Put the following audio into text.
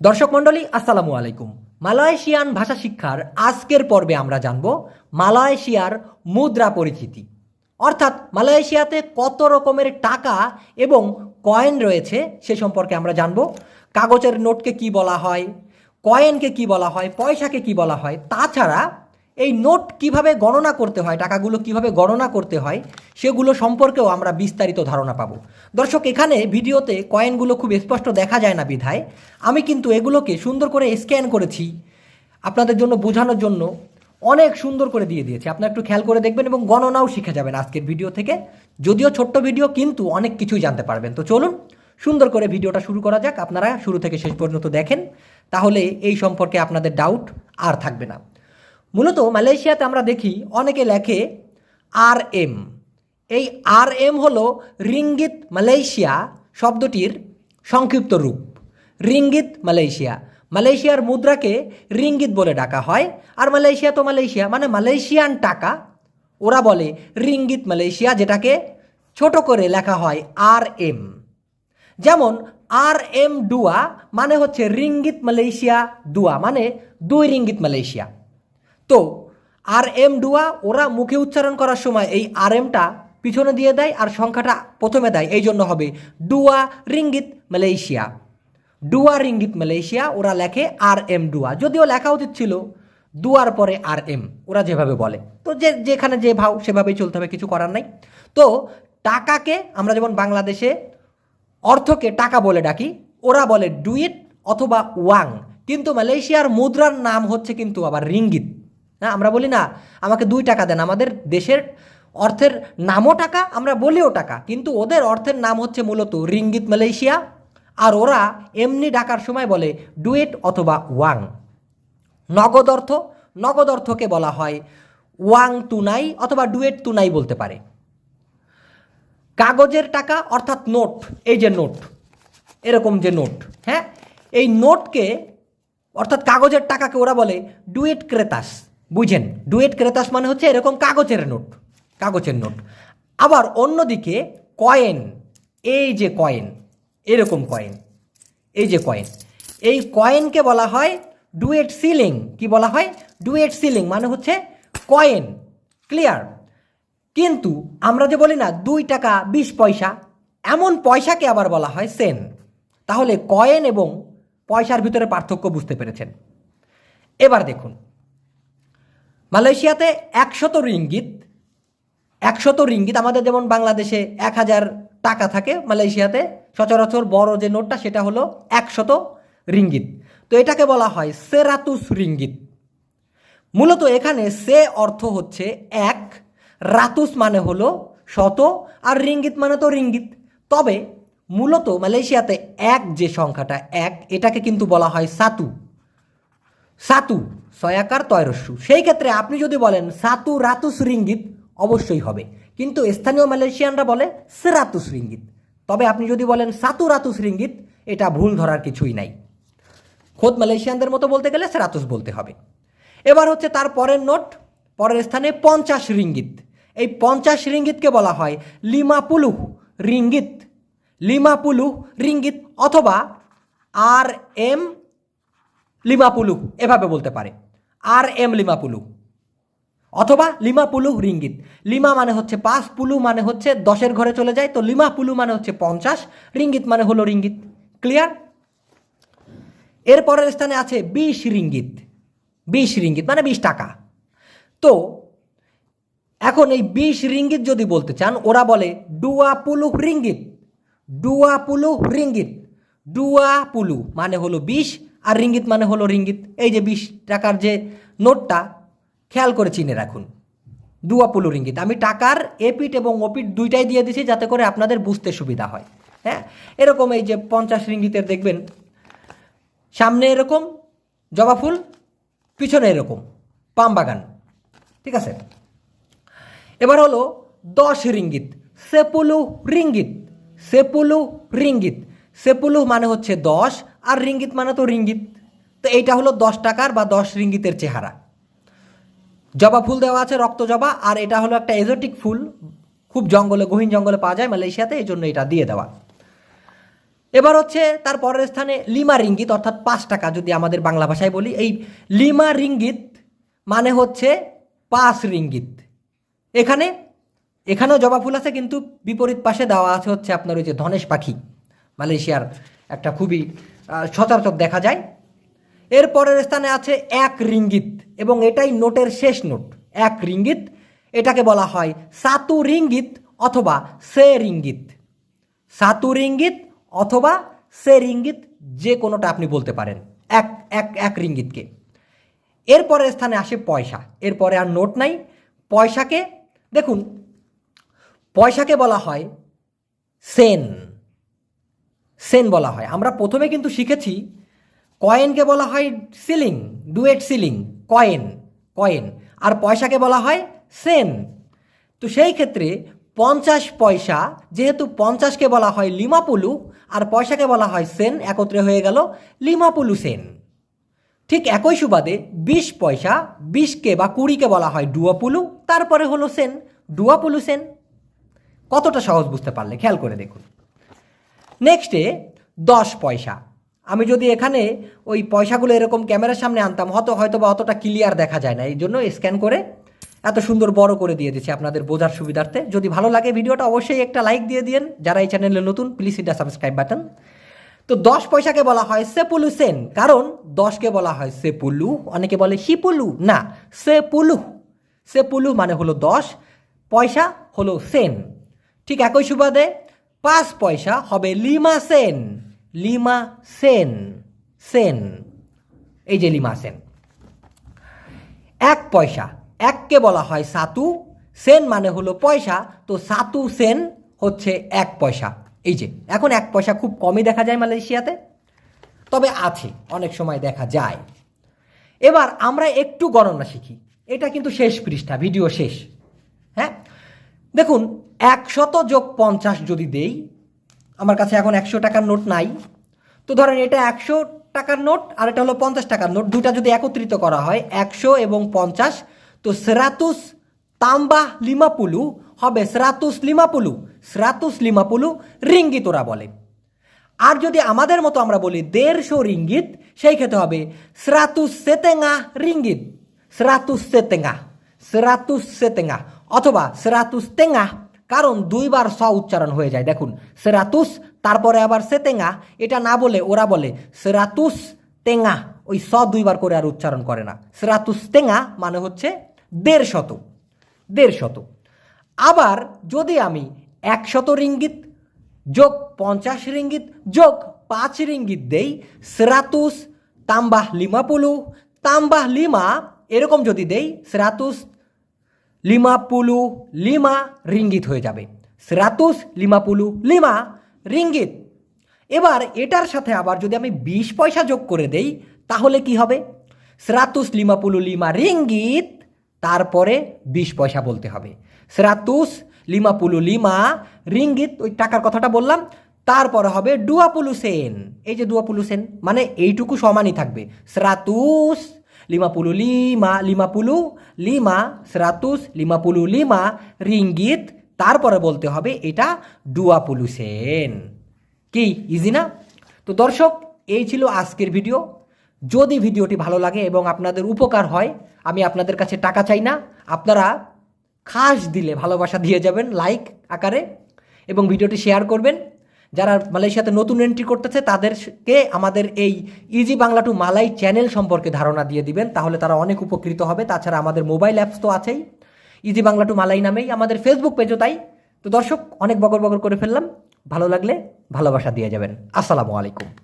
দর্শক মণ্ডলী, আসসালামু আলাইকুম। মালয়েশিয়ান ভাষা শিক্ষার আজকের পর্বে আমরা জানব মালয়েশিয়ার মুদ্রা পরিচিতি। অর্থাৎ মালয়েশিয়াতে কত রকমের টাকা এবং কয়েন রয়েছে সে সম্পর্কে আমরা জানব। কাগজের নোটকে কি বলা হয়, কয়েনকে কি বলা হয়, পয়সাকে কি বলা হয়, তাছাড়া এই নোট কীভাবে গণনা করতে হয়, টাকাগুলো কীভাবে গণনা করতে হয়, সেগুলো সম্পর্কেও আমরা বিস্তারিত ধারণা পাবো। দর্শক, এখানে ভিডিওতে কয়েনগুলো খুব স্পষ্ট দেখা যায় না বিধায়। আমি কিন্তু এগুলোকে সুন্দর করে স্ক্যান করেছি। আপনাদের জন্য বোঝানোর জন্য অনেক সুন্দর করে দিয়ে দিয়েছি। আপনারা একটু খেয়াল করে দেখবেন এবং গণনাও শিখে যাবেন আজকের ভিডিও থেকে। যদিও ছোট্ট ভিডিও, কিন্তু অনেক কিছুই জানতে পারবেন। তো চলুন, সুন্দর করে ভিডিওটা শুরু করা যাক। আপনারা শুরু থেকে শেষ পর্যন্ত দেখেন। তাহলে এই সম্পর্কে আপনাদের ডাউট আর থাকবে না। মূলত মালয়েশিয়াতে আমরা দেখি অনেকে লেখে আর এম এই আর এম হলো রিঙ্গিত মালয়েশিয়া শব্দটির সংক্ষিপ্ত রূপ। Ringgit Malaysia. মালয়েশিয়ার মুদ্রাকে রিঙ্গিত বলে ডাকা হয়। আর মালয়েশিয়া তো মালয়েশিয়া মানে মালয়েশিয়ান টাকা। ওরা বলে রিঙ্গিত মালয়েশিয়া, যেটাকে ছোট করে লেখা হয় আর এম যেমন আর এম ডুয়া মানে হচ্ছে রিঙ্গিত মালয়েশিয়া দুয়া মানে দুই রিঙ্গিত মালয়েশিয়া। তো আর এম ডুয়া ওরা মুখে উচ্চারণ করার সময় এই আর এমটা পিছনে দিয়ে দেয় আর সংখ্যাটা প্রথমে দেয়, এই জন্য হবে ডুয়া রিঙ্গিত মালয়েশিয়া। ডুয়া রিঙ্গিত মালয়েশিয়া ওরা লেখে আর এম ডুয়া, যদিও লেখা উচিত ছিল দুয়ার পরে আর এম ওরা যেভাবে বলে। তো যে যেখানে যে ভাও সেভাবেই চলতে হবে, কিছু করার নাই। তো টাকাকে আমরা যেমন বাংলাদেশে অর্থকে টাকা বলে ডাকি, ওরা বলে ডুইট অথবা ওয়াং, কিন্তু মালয়েশিয়ার মুদ্রার নাম হচ্ছে কিন্তু আবার রিঙ্গিত। হ্যাঁ আমরা বলি না, আমাকে দুই টাকা দেন, আমাদের দেশের অর্থের নামও টাকা, আমরা বলিও টাকা, কিন্তু ওদের অর্থের নাম হচ্ছে মূলত রিঙ্গিত মালয়েশিয়া, আর ওরা এমনি ডাকার সময় বলে ডুয়েট অথবা ওয়াং। নগদ অর্থ, নগদ অর্থকে বলা হয় ওয়াং তুনাই অথবা ডুয়েট তুনাই বলতে পারে। কাগজের টাকা অর্থাৎ নোট, এই যে নোট, এরকম যে নোট হ্যাঁ? এই নোটকে, অর্থাৎ কাগজের টাকাকে ওরা বলে ডুয়েট ক্রেতাস। বুঝেন ডুয়েট ক্রেতাস মানে হচ্ছে এরকম কাগজের নোট কাগজের নোট। আবার অন্যদিকে কয়েন, এই যে কয়েন, এরকম কয়েন, এই যে কয়েন, এই কয়েনকে বলা হয় ডুয়েট সিলিং কি বলা হয়? ডুয়েট সিলিং মানে হচ্ছে কয়েন ক্লিয়ার কিন্তু আমরা যে বলি না, দুই টাকা বিশ পয়সা, এমন পয়সাকে আবার বলা হয় সেন তাহলে কয়েন এবং পয়সার ভিতরে পার্থক্য বুঝতে পেরেছেন। এবার দেখুন মালয়েশিয়াতে একশত রিঙ্গিত একশত রিঙ্গিত আমাদের যেমন বাংলাদেশে এক হাজার টাকা থাকে মালয়েশিয়াতে, সচরাচর বড় যে নোটটা সেটা হলো একশত রিঙ্গিত। তো এটাকে বলা হয় সেরাতুস রিঙ্গিত। মূলত এখানে সে অর্থ হচ্ছে এক, রাতুস মানে হলো শত, আর রিঙ্গিত মানে তো রিঙ্গিত। তবে মূলত মালয়েশিয়াতে এক যে সংখ্যাটা, এক, এটাকে কিন্তু বলা হয় সাতু। সাতু, সয়াকার, তয়রস্যু। সেই ক্ষেত্রে আপনি যদি বলেন সাতু রাতুস রিঙ্গিত, অবশ্যই হবে। কিন্তু স্থানীয় মালয়েশিয়ানরা বলে সেরাতুস রিঙ্গিত। তবে আপনি যদি বলেন সাতু রাতুস রিঙ্গিত, এটা ভুল ধরার কিছুই নাই। খোদ মালয়েশিয়ানদের মতো বলতে গেলে সেরাতুস বলতে হবে। এবার হচ্ছে তার পরের নোট, পরের স্থানে পঞ্চাশ রিঙ্গিত। এই পঞ্চাশ রিঙ্গিতকে বলা হয় লিমাপুলু রিঙ্গিত। লিমাপুলু রিঙ্গিত অথবা আর এম লিমাপুলু, এভাবে বলতে পারে। আর এম লিমাপুলু। অথবা লিমা পুলু রিঙ্গিত। লিমা মানে হচ্ছে পাঁচ, পুলু মানে হচ্ছে দশের ঘরে চলে যায়, তো লিমা পুলু মানে হচ্ছে পঞ্চাশ, রিঙ্গিত মানে হলো রিঙ্গিত। ক্লিয়ার এর পরের স্থানে আছে বিশ রিঙ্গিত। বিশ রিঙ্গিত মানে বিশ টাকা। তো এখন এই বিশ রিঙ্গিত যদি বলতে চান, ওরা বলে ডুয়া পুলু রিঙ্গিত। ডুয়া পুলু রিঙ্গিত। ডুয়া পুলু মানে হলো বিশ আর রিঙ্গিত মানে হলো রিঙ্গিত। এই যে বিশ টাকার যে নোটটা, খেয়াল করে চিনে রাখুন। ডুয়া পুলু রিঙ্গিত। আমি টাকার এপিট এবং ওপিট দুইটাই দিয়ে দিছি যাতে করে আপনাদের বুঝতে সুবিধা হয়। হ্যাঁ? এরকম এই যে পঞ্চাশ রিঙ্গিতের দেখবেন, সামনে এরকম, জবা ফুল, পিছনে এরকম, পাম বাগান। ঠিক আছে? এবার হলো দশ রিঙ্গিত। সেপুলু রিঙ্গিত। সেপুলু রিঙ্গিত। সেপুলু মানে হচ্ছে দশ আর রিঙ্গিত মানে তো রিঙ্গিত। তো এইটা হলো দশ টাকার বা দশ রিঙ্গিতের চেহারা। জবা ফুল দেওয়া আছে রক্ত জবা, আর এটা হলো একটা এজোটিক ফুল। খুব জঙ্গলে, গহীন জঙ্গলে পাওয়া যায় মালয়েশিয়াতে, এই জন্য এটা দিয়ে দেওয়া। এবার হচ্ছে তার পরের স্থানে লিমা রিঙ্গিত, অর্থাৎ পাঁচ টাকা যদি আমাদের বাংলা ভাষায় বলি। এই লিমা রিঙ্গিত মানে হচ্ছে পাঁচ রিঙ্গিত। এখানে, এখানেও জবা ফুল আছে, কিন্তু বিপরীত পাশে দেওয়া আছে হচ্ছে আপনার ওই যে ধনেশ পাখি। মালয়েশিয়ার একটা খুবই সচরাচর দেখা যায়। এর পরের স্থানে আছে এক রিঙ্গিত, এবং এটাই নোটের শেষ নোট। এক রিঙ্গিত, এটাকে বলা হয় সাতু রিঙ্গিত অথবা সে রিঙ্গিত। সাতু রিঙ্গিত অথবা সে রিঙ্গিত, যে কোনোটা আপনি বলতে পারেন। এক এক এক রিঙ্গিতকে। এরপরের স্থানে আসে পয়সা। এরপরে আর নোট নাই। পয়সাকে, দেখুন, পয়সাকে বলা হয় সেন। সেন বলা হয়। আমরা প্রথমে কিন্তু শিখেছি কয়েনকে বলা হয় সিলিং, ডুয়েট সিলিং, কয়েন কয়েন। আর পয়সাকে বলা হয় সেন। তো সেই ক্ষেত্রে পঞ্চাশ পয়সা, যেহেতু পঞ্চাশকে বলা হয় লিমাপুলু, আর পয়সাকে বলা হয় সেন, একত্রে হয়ে গেল লিমাপুলু সেন। ঠিক একই সুবাদে বিশ পয়সা, বিশকে বা কুড়িকে বলা হয় ডুয়াপুলু, তারপরে হলো সেন, ডুয়াপুলু সেন। কতটা সহজ বুঝতে পারলে, খেয়াল করে দেখুন। নেক্সটে দশ পয়সা। আমি যদি এখানে ওই পয়সাগুলো এরকম ক্যামেরার সামনে আনতাম, হয়তো হয়তো বা অতটা ক্লিয়ার দেখা যায় না। এই জন্য স্ক্যান করে এত সুন্দর বড় করে দিয়ে দিচ্ছি আপনাদের বোঝার সুবিধার্থে। যদি ভালো লাগে ভিডিওটা, অবশ্যই একটা লাইক দিয়ে দিন যারা এই চ্যানেলে নতুন প্লিজ এটা সাবস্ক্রাইব বাটন তো দশ পয়সাকে বলা হয় সেপুলু সেন কারণ দশকে বলা হয় সেপুলু, অনেকে বলে শিপুলু। না, সেপুলু। সেপুলু মানে হলো দশ, পয়সা হলো সেন। ঠিক একই সুবাদে পাঁচ পয়সা হবে লিমা সেন। লিমা সেন সেন। এই যে লিমা সেন। এক পয়সা, এককে বলা হয় সাতু। সেন মানে হলো পয়সা, তো সাতু সেন হচ্ছে এক পয়সা। এই যে, এখন এক পয়সা খুব কমই দেখা যায় মালয়েশিয়াতে, তবে আছে, অনেক সময় দেখা যায়। এবার আমরা একটু গণনা শিখি। এটা কিন্তু শেষ পৃষ্ঠা, ভিডিও শেষ। হ্যাঁ? দেখুন একশত যোগ পঞ্চাশ যদি দেই, আমার কাছে এখন একশো টাকার নোট নাই। তো ধরেন এটা একশো টাকার নোট আর এটা হলো পঞ্চাশ টাকার নোট দুটা যদি একত্রিত করা হয়, একশো এবং পঞ্চাশ, তো সেরাতুস তাম্বা লিমাপুলু হবে সেরাতুস লিমাপুলু। সেরাতুস লিমাপুলু রিঙ্গিত ওরা বলে। আর যদি আমাদের মতো আমরা বলি দেড়শো রিঙ্গিত, সেই ক্ষেত্রে হবে সেরাতুস সেতেঙ্গা রিঙ্গিত। সেরাতুস সেতেঙ্গা সেরাতুস সেতেঙ্গা অথবা সেরাতুস তেঙ্গা। কারণ দুইবার স উচ্চারণ হয়ে যায়। দেখুন, সেরাতুস, তারপরে আবার সেতেঙ্গা। এটা না বলে, ওরা বলে সেরাতুস তেঙ্গা। ওই স দুইবার করে আর উচ্চারণ করে না। সেরাতুস তেঙ্গা মানে হচ্ছে দেড় শত দেড় শত আবার যদি আমি একশত রিঙ্গিত যোগ পঞ্চাশ রিঙ্গিত যোগ পাঁচ রিঙ্গিত দেই, সেরাতুস, তাম্বাহ লিমাপুলু তাম্বাহ লিমা এরকম যদি দেই, সেরাতুস লিমাপুলু লিমা রিঙ্গিত হয়ে যাবে। সেরাতুস, লিমাপুলু লিমা রিঙ্গিত। এবার এটার সাথে আবার যদি আমি বিশ পয়সা যোগ করে দেই, তাহলে কি হবে? সেরাতুস, লিমাপুলু লিমা রিঙ্গিত, তারপরে বিশ পয়সা বলতে হবে। সেরাতুস, লিমাপুলু লিমা রিঙ্গিত, ওই টাকার কথাটা বললাম, তারপরে হবে ডুয়াপুলু সেন। এই যে ডুয়াপুলু সেন মানে এইটুকু সমানই থাকবে। সেরাতুস লিমাপুলু লিমা লিমাপুলু লিমা সেরাতুস লিমাপুলু লিমা রিঙ্গিত তারপরে বলতে হবে এটা ডুয়াপুলু সেন। কি ইজি না? তো দর্শক, এই ছিল আজকের ভিডিও যদি ভিডিওটি ভালো লাগে এবং আপনাদের উপকার হয়, আমি আপনাদের কাছে টাকা চাই না, আপনারা খাস দিলে ভালোবাসা দিয়ে যাবেন লাইক আকারে, এবং ভিডিওটি শেয়ার করবেন। যারা মালয়েশিয়াতে নতুন এন্ট্রি করতেছে, তাদেরকে আমাদের এই easy Bangla to Malay channel সম্পর্কে ধারণা দিয়ে দিবেন, তাহলে তারা অনেক উপকৃত হবে। তাছাড়া আমাদের মোবাইল অ্যাপস তো আছেই। ইজি বাংলা টু মালাই নামেই আমাদের ফেসবুক পেজও তাই। তো দর্শক, অনেক বগর বগর করে ফেললাম। ভালো লাগলে ভালোবাসা দিয়ে যাবেন। আসসালামু আলাইকুম।